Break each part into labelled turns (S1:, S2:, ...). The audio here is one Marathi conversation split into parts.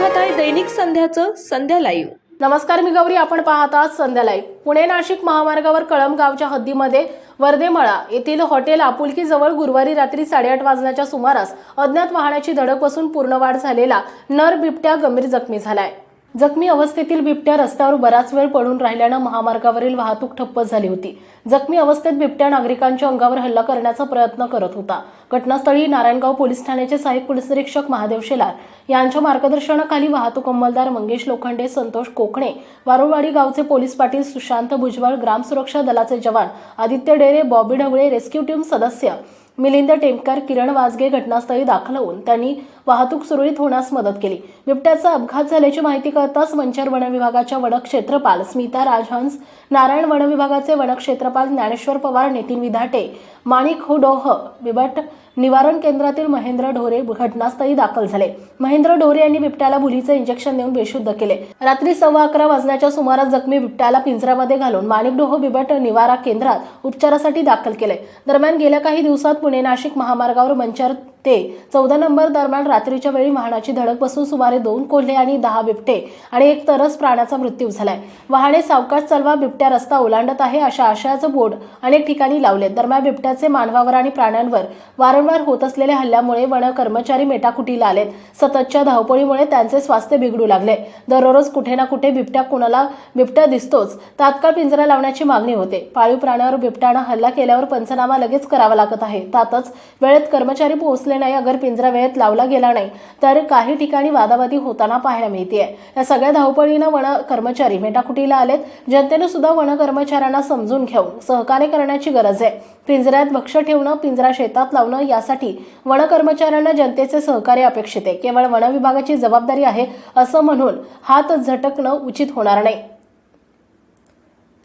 S1: दैनिक संध्याचं संध्या लाईव्ह
S2: नमस्कार मी गौरी आपण पाहत आहात संध्या लाईव्ह पुणे नाशिक महामार्गावर कळमगावच्या हद्दीमध्ये वर्देमळा येथील हॉटेल आपुलकीजवळ गुरुवारी रात्री साडेआठ वाजण्याच्या सुमारास अज्ञात वाहनाची धडक बसून पूर्ण वाढ झालेला नर बिबट्या गंभीर जखमी झालाय. जखमी अवस्थेतील बिबट्या रस्त्यावर बराच वेळ पडून राहिल्यानं महामार्गावरील वाहतूक ठप्प झाली होती. जखमी अवस्थेत बिबट्या नागरिकांच्या अंगावर हल्ला करण्याचा प्रयत्न करत होता. घटनास्थळी नारायणगाव पोलीस ठाण्याचे सहाय्यक पोलीस निरीक्षक महादेव शेलार यांच्या मार्गदर्शनाखाली वाहतूक अंमलदार मंगेश लोखंडे संतोष कोकणे वारुळवाडी गावचे पोलीस पाटील सुशांत भुजबळ ग्राम सुरक्षा दलाचे जवान Aditya Dere Bobby Dhavale rescue team सदस्य मिलिंद टेमकर किरण वाजगे घटनास्थळी दाखल होऊन त्यांनी वाहतूक सुरळीत होण्यास मदत केली. बिबट्याचा अपघात झाल्याची माहिती कळताच मंचर वन विभागाच्या वनक्षेत्रपाल स्मिता राजहंस नारायण वन विभागाचे वनक्षेत्रपाल ज्ञानेश्वर पवार नितीन विधाटे माणिक हुडोह बिबट निवारण केंद्रातील महेंद्र ढोरे घटनास्थळी दाखल झाले. महेंद्र ढोरे यांनी बिबट्याला भुलीचे इंजेक्शन देऊन बेशुद्ध केले. रात्री सव्वा अकरा वाजण्याच्या सुमारास जखमी बिबट्याला पिंजऱ्यामध्ये घालून माणिकडोह बिबट निवारा केंद्रात उपचारासाठी दाखल केले. दरम्यान गेल्या काही दिवसात पुणे नाशिक महामार्गावर मंचर ते चौदा नंबर दरम्यान रात्रीच्या वेळी वाहनाची धडक बसून सुमारे दोन कोल्हे आणि दहा बिबटे आणि एक तरस प्राण्याचा मृत्यू झालाय. वाहने सावकाश चालवा बिबट्या रस्ता ओलांडत आहे अशा आशयाचं बोर्ड अनेक ठिकाणी लावले दरम्यान बिबट्याचे मानवावर आणि प्राण्यांवर वारंवार होत असलेल्या हल्ल्यामुळे वन कर्मचारी मेटाकुटीला आलेत. सततच्या धावपळीमुळे त्यांचे स्वास्थ्य बिघडू लागले. दररोज कुठे ना कुठे बिबट्या कुणाला बिबट्या दिसतोच. तात्काळ पिंजरा लावण्याची मागणी होते. पाळीव प्राण्यावर बिबट्यानं हल्ला केल्यावर पंचनामा लगेच करावा लागत आहे. त्यातच वेळेत कर्मचारी पोहोचले नाही अगर पिंजरा वेळेत लावला गेला नाही तर काही ठिकाणी वादावादी होताना पाहायला मिळते या सगळ्या धावपळीनं वन कर्मचारी मेटाकुटीला आलेत. जनतेनं सुद्धा वन कर्मचाऱ्यांना समजून घेऊन सहकार्य करण्याची गरज आहे. पिंजऱ्यात भक्ष ठेवणं पिंजरा शेतात लावणं यासाठी वन कर्मचाऱ्यांना जनतेचे सहकार्य अपेक्षित आहे. केवळ वन विभागाची जबाबदारी आहे असं म्हणून हात झटकणं उचित होणार नाही.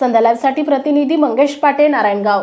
S2: संध्या प्रतिनिधी मंगेश पाटे नारायणगाव.